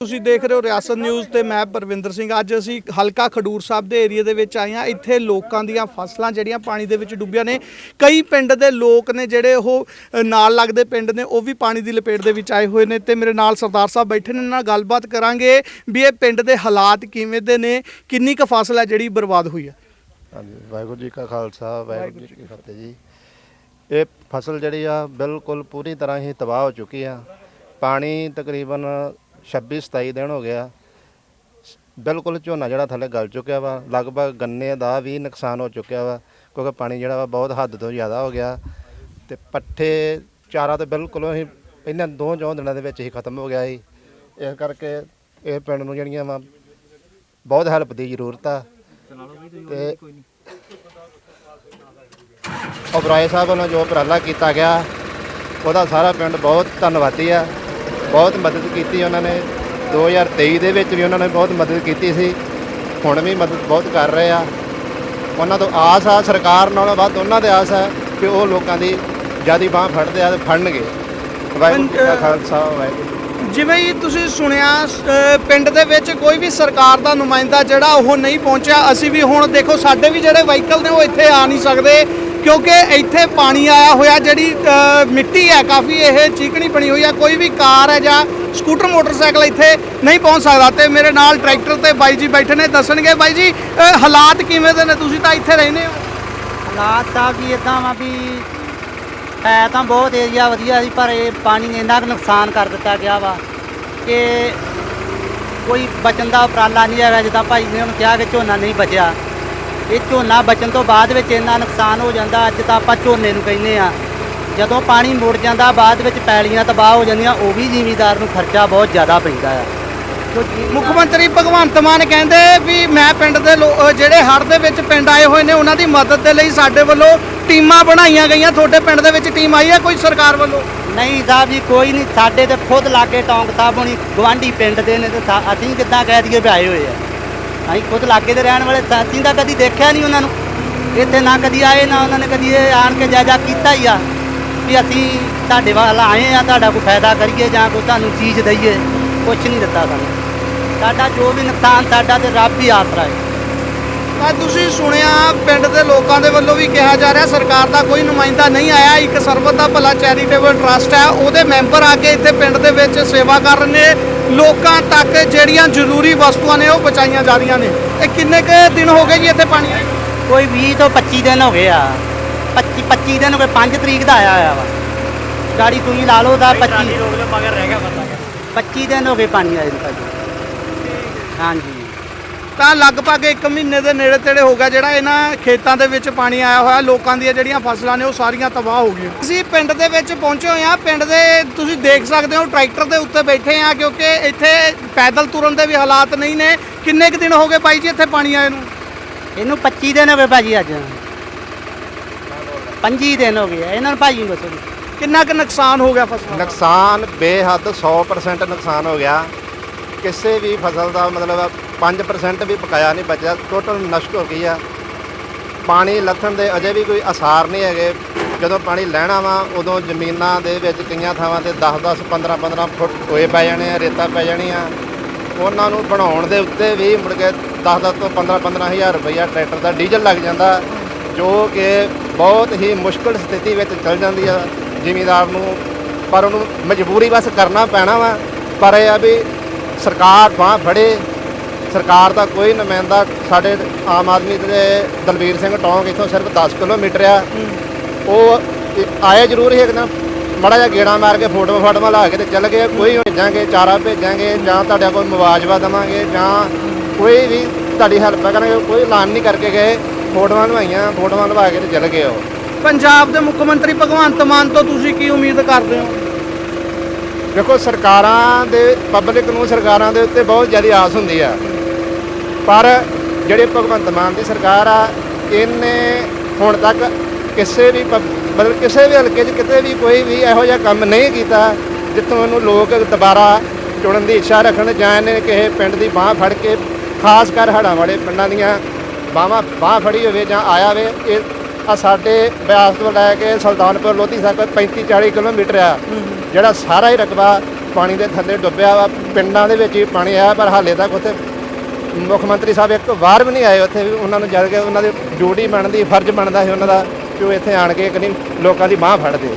ਤੁਸੀਂ ਦੇਖ ਰਹੇ ਹੋ ਰਿਆਸਤ ਨਿਊਜ਼ ਤੇ ਮੈਂ ਪਰਵਿੰਦਰ ਸਿੰਘ। ਅੱਜ ਅਸੀਂ ਹਲਕਾ ਖਡੂਰ ਸਾਹਿਬ ਦੇ ਏਰੀਆ ਦੇ ਵਿੱਚ ਆਏ ਹਾਂ। ਇੱਥੇ ਲੋਕਾਂ ਦੀਆਂ ਫਸਲਾਂ ਜਿਹੜੀਆਂ ਪਾਣੀ ਦੇ ਵਿੱਚ ਡੁੱਬੀਆਂ ਨੇ। ਕਈ ਪਿੰਡ ਦੇ ਲੋਕ ਨੇ ਜਿਹੜੇ ਉਹ ਨਾਲ ਲੱਗਦੇ ਪਿੰਡ ਨੇ, ਉਹ ਵੀ ਪਾਣੀ ਦੀ ਲਪੇਟ ਦੇ ਵਿੱਚ ਆਏ ਹੋਏ ਨੇ ਤੇ ਮੇਰੇ ਨਾਲ ਸਰਦਾਰ ਸਾਹਿਬ ਬੈਠੇ ਨੇ। ਨਾਲ ਗੱਲਬਾਤ ਕਰਾਂਗੇ ਵੀ ਇਹ ਪਿੰਡ ਦੇ ਹਾਲਾਤ ਕਿਵੇਂ ਦੇ ਨੇ, ਕਿੰਨੀ ਕੁ ਫਸਲ ਹੈ ਜਿਹੜੀ ਬਰਬਾਦ ਹੋਈ ਹੈ। ਹਾਂਜੀ, ਵਾਹਿਗੁਰੂ ਜੀ ਕਾ ਖਾਲਸਾ, ਵਾਹਿਗੁਰੂ ਜੀ ਕੀ ਫਤਿਹ ਜੀ। ਇਹ ਫਸਲ ਜਿਹੜੀ ਆ ਬਿਲਕੁਲ ਪੂਰੀ ਤਰ੍ਹਾਂ ਹੀ ਤਬਾਹ ਹੋ ਚੁੱਕੀ ਆ। ਪਾਣੀ ਤਕਰੀਬਨ 26 27 ਦਿਨ ਹੋ ਗਿਆ। ਬਿਲਕੁਲ ਝੋਨਾ ਜਿਹੜਾ ਥੱਲੇ ਗਲ ਚੁੱਕਿਆ ਵਾ। ਲਗਭਗ ਗੰਨੇ ਦਾ ਵੀ ਨੁਕਸਾਨ ਹੋ ਚੁੱਕਿਆ ਵਾ, ਕਿਉਂਕਿ ਪਾਣੀ ਜਿਹੜਾ ਵਾ ਬਹੁਤ ਹੱਦ ਤੋਂ ਜ਼ਿਆਦਾ ਹੋ ਗਿਆ। ਤੇ ਪੱਠੇ ਚਾਰਾ ਤਾਂ ਬਿਲਕੁਲ ਹੀ ਇਹਨਾਂ ਦੋ ਚੌਂ ਦਿਨਾਂ ਦੇ ਵਿੱਚ ਹੀ ਖਤਮ ਹੋ ਗਿਆ ਸੀ। ਇਸ ਕਰਕੇ ਇਹ ਪਿੰਡ ਨੂੰ ਜਿਹੜੀਆਂ ਵਾ, ਬਹੁਤ ਹੈਲਪ ਦੀ ਜ਼ਰੂਰਤ ਆ। ਤੇ ਉਪਰਾਏ ਸਾਹਿਬ ਵੱਲੋਂ ਜੋ ਉਪਰਾਲਾ ਕੀਤਾ ਗਿਆ, ਉਹਦਾ ਸਾਰਾ ਪਿੰਡ ਬਹੁਤ ਧੰਨਵਾਦੀ ਆ। ਬਹੁਤ ਮਦਦ ਕੀਤੀ ਉਹਨਾਂ ਨੇ। 2023 ਦੇ ਵਿੱਚ ਵੀ ਉਹਨਾਂ ਨੇ ਬਹੁਤ ਮਦਦ ਕੀਤੀ ਸੀ। ਹੁਣ ਵੀ ਮਦਦ ਬਹੁਤ ਕਰ ਰਹੇ ਆ। ਉਹਨਾਂ ਤੋਂ ਆਸ ਆ ਸਰਕਾਰ ਨਾਲੋਂ ਵੱਧ ਉਹਨਾਂ ਦੇ ਆਸ ਆ ਕਿ ਉਹ ਲੋਕਾਂ ਦੀ ਜਿਆਦੀ ਬਾਹ ਫੜਦੇ ਆ ਤੇ ਫੜਨਗੇ। ਵਾਹਿਗੁਰੂ ਜੀ ਕਾ ਖਾਲਸਾ ਵਾਹਿਗੁਰੂ। ਜਿਵੇਂ ਹੀ ਤੁਸੀਂ ਸੁਣਿਆ ਪਿੰਡ ਦੇ ਵਿੱਚ ਕੋਈ ਵੀ ਸਰਕਾਰ ਦਾ ਨੁਮਾਇੰਦਾ ਜਿਹੜਾ ਉਹ ਨਹੀਂ ਪਹੁੰਚਿਆ। ਅਸੀਂ ਵੀ ਹੁਣ ਦੇਖੋ ਸਾਡੇ ਵੀ ਜਿਹੜੇ ਵਹੀਕਲ ਨੇ ਉਹ ਇੱਥੇ ਆ ਨਹੀਂ ਸਕਦੇ। ਕਿਉਂਕਿ ਇੱਥੇ ਪਾਣੀ ਆਇਆ ਹੋਇਆ, ਜਿਹੜੀ ਮਿੱਟੀ ਹੈ, ਕਾਫੀ ਇਹ ਚੀਕਣੀ ਬਣੀ ਹੋਈ ਹੈ ਕੋਈ ਵੀ ਕਾਰ ਹੈ ਜਾਂ ਸਕੂਟਰ, ਮੋਟਰਸਾਈਕਲ ਇੱਥੇ ਨਹੀਂ ਪਹੁੰਚ ਸਕਦਾ। ਤੇ ਮੇਰੇ ਨਾਲ ਟਰੈਕਟਰ ਤੇ ਬਾਈ ਜੀ ਬੈਠੇ ਨੇ, ਦੱਸਣਗੇ, ਬਾਈ ਜੀ ਹਾਲਾਤ ਕਿਵੇਂ ਦੇ ਨੇ? ਤੁਸੀਂ ਤਾਂ ਇੱਥੇ ਰਹਿੰਦੇ ਹੋ। ਹਾਲਾਤ ਤਾਂ ਜੀ ਇਦਾਂ ਵਾ ਵੀ ਹੈ ਤਾਂ ਬਹੁਤ ਏਰੀਆ ਵਧੀਆ ਸੀ, ਪਰ ਇਹ ਪਾਣੀ ਨੇ ਇੰਨਾ ਕੁ ਨੁਕਸਾਨ ਕਰ ਦਿੱਤਾ ਗਿਆ ਵਾ ਕਿ ਕੋਈ ਬਚਣ ਦਾ ਉਪਰਾਲਾ ਨਹੀਂ ਹੈਗਾ, ਜਿੱਦਾਂ ਭਾਈ ਨੇ ਉਹਨੂੰ ਕਿਹਾ ਕਿ ਝੋਨਾ ਨਹੀਂ ਬਚਿਆ। ਇਹ ਝੋਨਾ ਬਚਣ ਤੋਂ ਬਾਅਦ ਵਿੱਚ ਇੰਨਾ ਨੁਕਸਾਨ ਹੋ ਜਾਂਦਾ ਅੱਜ ਤਾਂ ਆਪਾਂ ਝੋਨੇ ਨੂੰ ਕਹਿੰਦੇ ਆ ਜਦੋਂ ਪਾਣੀ ਮੁੜ ਜਾਂਦਾ ਬਾਅਦ ਵਿੱਚ ਪੈਲੀਆਂ ਤਬਾਹ ਹੋ ਜਾਂਦੀਆਂ ਉਹ ਵੀ ਜ਼ਿਮੀਦਾਰ ਨੂੰ ਖਰਚਾ ਬਹੁਤ ਜ਼ਿਆਦਾ ਪੈਂਦਾ ਆ ਮੁੱਖ ਮੰਤਰੀ ਭਗਵੰਤ ਮਾਨ ਕਹਿੰਦੇ ਵੀ ਮੈਂ ਪਿੰਡ ਦੇ ਜਿਹੜੇ ਹੜ੍ਹ ਦੇ ਵਿੱਚ ਪਿੰਡ ਆਏ ਹੋਏ ਨੇ ਉਹਨਾਂ ਦੀ ਮਦਦ ਦੇ ਲਈ ਸਾਡੇ ਵੱਲੋਂ ਟੀਮਾਂ ਬਣਾਈਆਂ ਗਈਆਂ। ਤੁਹਾਡੇ ਪਿੰਡ ਦੇ ਵਿੱਚ ਟੀਮ ਆਈ ਹੈ ਕੋਈ ਸਰਕਾਰ ਵੱਲੋਂ? ਨਹੀਂ ਸਾਹਿਬ ਜੀ ਕੋਈ ਨਹੀਂ ਸਾਡੇ ਤੇ ਖੁਦ ਲਾਗੇ ਟੌਂਕ ਸਾਹਿਬ ਹੋਣੀ ਗਵਾਂਢੀ ਪਿੰਡ ਦੇ ਨੇ ਤੇ ਅਸੀਂ ਕਿੱਦਾਂ ਕਹਿ ਦਈਏ ਵੀ ਆਏ ਹੋਏ ਆ। ਅਸੀਂ ਖੁਦ ਲਾਗੇ ਦੇ ਰਹਿਣ ਵਾਲੇ ਸਾ- ਅਸੀਂ ਤਾਂ ਕਦੀ ਦੇਖਿਆ ਨਹੀਂ ਉਹਨਾਂ ਨੂੰ। ਇੱਥੇ ਨਾ ਕਦੀ ਆਏ, ਨਾ ਉਹਨਾਂ ਨੇ ਕਦੀ ਇਹ ਆਣ ਕੇ ਜਾਇਜ਼ਾ ਕੀਤਾ ਹੀ ਆ। ਵੀ ਅਸੀਂ ਤੁਹਾਡੇ ਵੱਲ ਆਏ ਆ, ਤੁਹਾਡਾ ਕੋਈ ਫਾਇਦਾ ਕਰੀਏ ਜਾਂ ਕੋਈ ਤੁਹਾਨੂੰ ਚੀਜ਼ ਦਈਏ ਕੁਝ ਨਹੀਂ ਦਿੱਤਾ ਸਾਨੂੰ। ਸਾਡਾ ਜੋ ਵੀ ਨੁਕਸਾਨ ਸਾਡਾ ਤੇ ਰੱਬ ਹੀ ਆਸਰਾ ਹੈ। ਤਾਂ ਤੁਸੀਂ ਸੁਣਿਆ, ਪਿੰਡ ਦੇ ਲੋਕਾਂ ਦੇ ਵੱਲੋਂ ਵੀ ਕਿਹਾ ਜਾ ਰਿਹਾ, ਸਰਕਾਰ ਦਾ ਕੋਈ ਨੁਮਾਇੰਦਾ ਨਹੀਂ ਆਇਆ। ਇੱਕ ਸਰਬਤ ਦਾ ਭਲਾ ਚੈਰੀਟੇਬਲ ਟਰਸਟ ਹੈ, ਉਹਦੇ ਮੈਂਬਰ ਆ ਕੇ ਇੱਥੇ ਪਿੰਡ ਦੇ ਵਿੱਚ ਸੇਵਾ ਕਰ ਰਹੇ ਨੇ। ਲੋਕਾਂ ਤੱਕ ਜਿਹੜੀਆਂ ਜ਼ਰੂਰੀ ਵਸਤੂਆਂ ਨੇ ਉਹ ਪਹੁੰਚਾਈਆਂ ਜਾ ਰਹੀਆਂ ਨੇ। ਇਹ ਕਿੰਨੇ ਕੁ ਦਿਨ ਹੋ ਗਏ ਜੀ ਇੱਥੇ ਪਾਣੀ ਆਏ? ਨੂੰ? ਕੋਈ 20 ਤੋਂ 25 ਦਿਨ ਹੋ ਗਏ ਆ। 25 25 ਦਿਨ ਹੋ ਗਏ 5 ਤਰੀਕ ਦਾ ਆਇਆ ਹੋਇਆ ਵਾ। ਗਾੜੀ ਤੁਸੀਂ ਲਾ ਲਓ ਦਾ 25 25 ਦਿਨ ਹੋ ਗਏ ਪਾਣੀ ਆਏ ਨੂੰ ਭਾਜੀ। ਹਾਂਜੀ। ਤਾਂ ਲਗਭਗ 1 ਮਹੀਨੇ ਦੇ ਨੇੜੇ ਤੇੜੇ ਹੋ ਗਿਆ ਜਿਹੜਾ ਇਹਨਾਂ ਖੇਤਾਂ ਦੇ ਵਿੱਚ ਪਾਣੀ ਆਇਆ ਹੋਇਆ। ਲੋਕਾਂ ਦੀਆਂ ਜਿਹੜੀਆਂ ਫਸਲਾਂ ਨੇ ਉਹ ਸਾਰੀਆਂ ਤਬਾਹ ਹੋ ਗਈਆਂ। ਅਸੀਂ ਪਿੰਡ ਦੇ ਵਿੱਚ ਪਹੁੰਚੇ ਹੋਏ ਹਾਂ। ਪਿੰਡ ਦੇ ਤੁਸੀਂ ਦੇਖ ਸਕਦੇ ਹੋ ਟਰੈਕਟਰ ਦੇ ਉੱਤੇ ਬੈਠੇ ਆ ਕਿਉਂਕਿ ਇੱਥੇ ਪੈਦਲ ਤੁਰਨ ਦੇ ਵੀ ਹਾਲਾਤ ਨਹੀਂ ਨੇ। ਕਿੰਨੇ ਕੁ ਦਿਨ ਹੋ ਗਏ ਬਾਈ ਜੀ ਇੱਥੇ ਪਾਣੀ ਆਏ ਨੂੰ? ਇਹਨੂੰ 25 ਦਿਨ ਹੋ ਗਏ ਭਾਜੀ ਅੱਜ। 25 ਦਿਨ ਹੋ ਗਏ ਆ। ਇਹਨਾਂ ਨੂੰ ਭਾਜੀ ਨੂੰ ਦੱਸੋ ਜੀ। ਕਿੰਨਾ ਕੁ ਨੁਕਸਾਨ ਹੋ ਗਿਆ ਫਸਲਾਂ ਦਾ? ਨੁਕਸਾਨ ਬੇਹੱਦ 100% ਨੁਕਸਾਨ ਹੋ ਗਿਆ। ਕਿਸੇ ਵੀ ਫਸਲ ਦਾ ਮਤਲਬ 5% ਵੀ ਪਕਾਇਆ ਨਹੀਂ ਬਚਿਆ ਟੋਟਲ ਨਸ਼ਟ ਹੋ ਗਈ ਆ। ਪਾਣੀ ਲੱਥਣ ਦੇ ਅਜੇ ਵੀ ਕੋਈ ਅਸਾਰ ਨਹੀਂ ਹੈਗੇ। ਜਦੋਂ ਪਾਣੀ ਲੈਣਾ ਵਾ, ਉਦੋਂ ਜ਼ਮੀਨਾਂ ਦੇ ਵਿੱਚ ਕਈਆਂ ਥਾਵਾਂ ਤੇ 10 10 15 15 ਫੁੱਟ ਟੋਏ ਪੈ ਜਾਣੇ ਆ, ਰੇਤਾ ਪੈ ਜਾਣੀ ਆ। ਉਹਨਾਂ ਨੂੰ ਬਣਾਉਣ ਦੇ ਉੱਤੇ ਵੀ ਮੁੜ ਕੇ 10 10 ਤੋਂ 15 15 ਹਜ਼ਾਰ ਰੁਪਈਆ ਟਰੈਕਟਰ ਦਾ ਡੀਜ਼ਲ ਲੱਗ ਜਾਂਦਾ, ਜੋ ਕਿ ਬਹੁਤ ਹੀ ਮੁਸ਼ਕਲ ਸਥਿਤੀ ਵਿੱਚ ਚਲ ਜਾਂਦੀ ਆ। ਜ਼ਿਮੀਦਾਰ ਨੂੰ, ਪਰ ਉਹਨੂੰ ਮਜਬੂਰੀ ਬਸ ਕਰਨਾ ਪੈਣਾ ਵਾ। ਪਰ ਇਹ ਆ ਵੀ ਸਰਕਾਰ ਬਾਂਹ ਫੜੇ ਸਰਕਾਰ ਦਾ ਕੋਈ ਨੁਮਾਇੰਦਾ ਸਾਡੇ ਆਮ ਆਦਮੀ ਦੇ ਦਲਵੀਰ ਸਿੰਘ ਟੌਂਕ ਇੱਥੋਂ ਸਿਰਫ 10 ਕਿਲੋਮੀਟਰ ਆ। ਉਹ ਆਏ ਜ਼ਰੂਰ ਹੀ ਇੱਕ ਦਿਨ ਮੜਾ ਜਿਹਾ ਗੇੜਾ ਮਾਰ ਕੇ ਫੋਟੋ ਫਾਟੋਆਂ ਲਾ ਕੇ ਤੇ ਚੱਲ ਗਏ। ਕੋਈ ਭੇਜਾਂਗੇ ਚਾਰਾ ਭੇਜਾਂਗੇ ਜਾਂ ਤੁਹਾਡਾ ਕੋਈ ਮੁਆਵਜ਼ਾ ਦੇਵਾਂਗੇ ਜਾਂ ਕੋਈ ਵੀ ਤੁਹਾਡੀ ਹੈਲਪ ਕਰਾਂਗੇ ਕੋਈ ਐਲਾਨ ਨਹੀਂ ਕਰਕੇ ਗਏ। ਫੋਟੋਆਂ ਲਵਾਈਆਂ ਫੋਟੋਆਂ ਲਵਾ ਕੇ ਤੇ ਚੱਲ ਗਏ ਉਹ। ਪੰਜਾਬ ਦੇ ਮੁੱਖ ਮੰਤਰੀ ਭਗਵੰਤ ਮਾਨ ਤੋਂ ਤੁਸੀਂ ਕੀ ਉਮੀਦ ਕਰਦੇ ਹੋ? ਦੇਖੋ ਸਰਕਾਰਾਂ ਦੇ ਪਬਲਿਕ ਨੂੰ ਸਰਕਾਰਾਂ ਦੇ ਉੱਤੇ ਬਹੁਤ ਜ਼ਿਆਦਾ ਆਸ ਹੁੰਦੀ ਆ। ਪਰ ਜਿਹੜੇ ਭਗਵੰਤ ਮਾਨ ਦੀ ਸਰਕਾਰ ਆ, ਇਹਨੇ ਹੁਣ ਤੱਕ ਕਿਸੇ ਵੀ ਪਬ- ਮਤਲਬ ਕਿਸੇ ਵੀ ਹਲਕੇ 'ਚ ਕਿਤੇ ਵੀ ਕੋਈ ਵੀ ਇਹੋ ਜਿਹਾ ਕੰਮ ਨਹੀਂ ਕੀਤਾ, ਜਿੱਥੋਂ ਇਹਨੂੰ ਲੋਕ ਦੁਬਾਰਾ ਚੁਣਨ ਦੀ ਇੱਛਾ ਰੱਖਣ, ਜਾਂ ਇਹਨੇ ਕਿਸੇ ਪਿੰਡ ਦੀ ਬਾਹ ਫੜ ਕੇ, ਖਾਸ ਕਰ ਹੜ੍ਹਾਂ ਵਾਲੇ ਪਿੰਡਾਂ ਦੀਆਂ ਬਾਹਾਂ, ਬਾਹ ਫੜੀ ਹੋਵੇ ਜਾਂ ਆਇਆ ਹੋਵੇ, ਇਹ ਆ ਸਾਡੇ ਬਿਆਸ ਤੋਂ ਲੈ ਕੇ ਸੁਲਤਾਨਪੁਰ ਲੋਧੀ ਤੱਕ 35 40 ਕਿਲੋਮੀਟਰ ਆ। ਜਿਹੜਾ ਸਾਰਾ ਹੀ ਰਕਬਾ ਪਾਣੀ ਦੇ ਥੱਲੇ ਡੁੱਬਿਆ ਵਾ ਪਿੰਡਾਂ ਦੇ ਵਿੱਚ ਵੀ ਪਾਣੀ ਆਇਆ ਪਰ ਹਾਲੇ ਤੱਕ ਉੱਥੇ ਮੁੱਖ ਮੰਤਰੀ ਸਾਹਿਬ ਇੱਕ ਵਾਰ ਵੀ ਨਹੀਂ ਆਏ ਉੱਥੇ ਵੀ ਉਹਨਾਂ ਨੂੰ ਜਦ ਕੇ ਉਹਨਾਂ ਦੀ ਡਿਊਟੀ ਬਣਦੀ ਫਰਜ਼ ਬਣਦਾ ਸੀ ਉਹਨਾਂ ਦਾ ਕਿ ਉਹ ਇੱਥੇ ਆਣ ਕੇ ਕਨੀ ਲੋਕਾਂ ਦੀ ਬਾਹ ਫੜਦੇ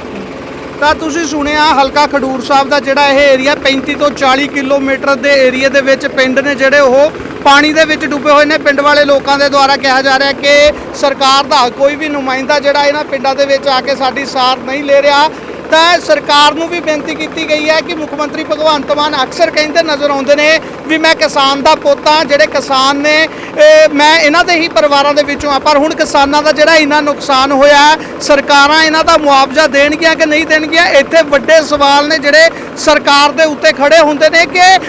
ਤਾਂ ਤੁਸੀਂ ਸੁਣਿਆ ਹਲਕਾ ਖਡੂਰ ਸਾਹਿਬ ਦਾ ਜਿਹੜਾ ਇਹ ਏਰੀਆ 35 ਤੋਂ 40 ਕਿਲੋਮੀਟਰ ਦੇ ਏਰੀਆ ਦੇ ਵਿੱਚ ਪਿੰਡ ਨੇ ਜਿਹੜੇ ਉਹ ਪਾਣੀ ਦੇ ਵਿੱਚ ਡੁੱਬੇ ਹੋਏ ਨੇ। ਪਿੰਡ ਵਾਲੇ ਲੋਕਾਂ ਦੇ ਦੁਆਰਾ ਕਿਹਾ ਜਾ ਰਿਹਾ ਕਿ ਸਰਕਾਰ ਦਾ ਕੋਈ ਵੀ ਨੁਮਾਇੰਦਾ ਜਿਹੜਾ ਇਹਨਾਂ ਪਿੰਡਾਂ ਦੇ ਵਿੱਚ ਆ ਕੇ ਸਾਡੀ ਸਾਰ ਨਹੀਂ ਲੈ ਰਿਹਾ। ਤਾਂ ਸਰਕਾਰ ਨੂੰ ਵੀ ਬੇਨਤੀ ਕੀਤੀ ਗਈ ਹੈ ਕਿ ਮੁੱਖ ਮੰਤਰੀ ਭਗਵੰਤ ਮਾਨ ਅਕਸਰ ਕਹਿੰਦੇ ਨਜ਼ਰ ਆਉਂਦੇ ਨੇ ਵੀ ਮੈਂ ਕਿਸਾਨ ਦਾ ਪੁੱਤ ਹਾਂ, ਜਿਹੜੇ ਕਿਸਾਨ ਨੇ ਮੈਂ ਇਹਨਾਂ ਦੇ ਹੀ ਪਰਿਵਾਰਾਂ ਦੇ ਵਿੱਚੋਂ ਆ ਪਰ ਹੁਣ ਕਿਸਾਨਾਂ ਦਾ ਜਿਹੜਾ ਇੰਨਾ ਨੁਕਸਾਨ ਹੋਇਆ, ਸਰਕਾਰਾਂ ਇਹਨਾਂ ਦਾ ਮੁਆਵਜ਼ਾ ਦੇਣਗੀਆਂ ਕਿ ਨਹੀਂ ਦੇਣਗੀਆਂ? ਇੱਥੇ ਵੱਡੇ ਸਵਾਲ ਨੇ ਜਿਹੜੇ ਸਰਕਾਰ ਦੇ ਉੱਤੇ ਖੜੇ ਹੁੰਦੇ ਨੇ ਕਿ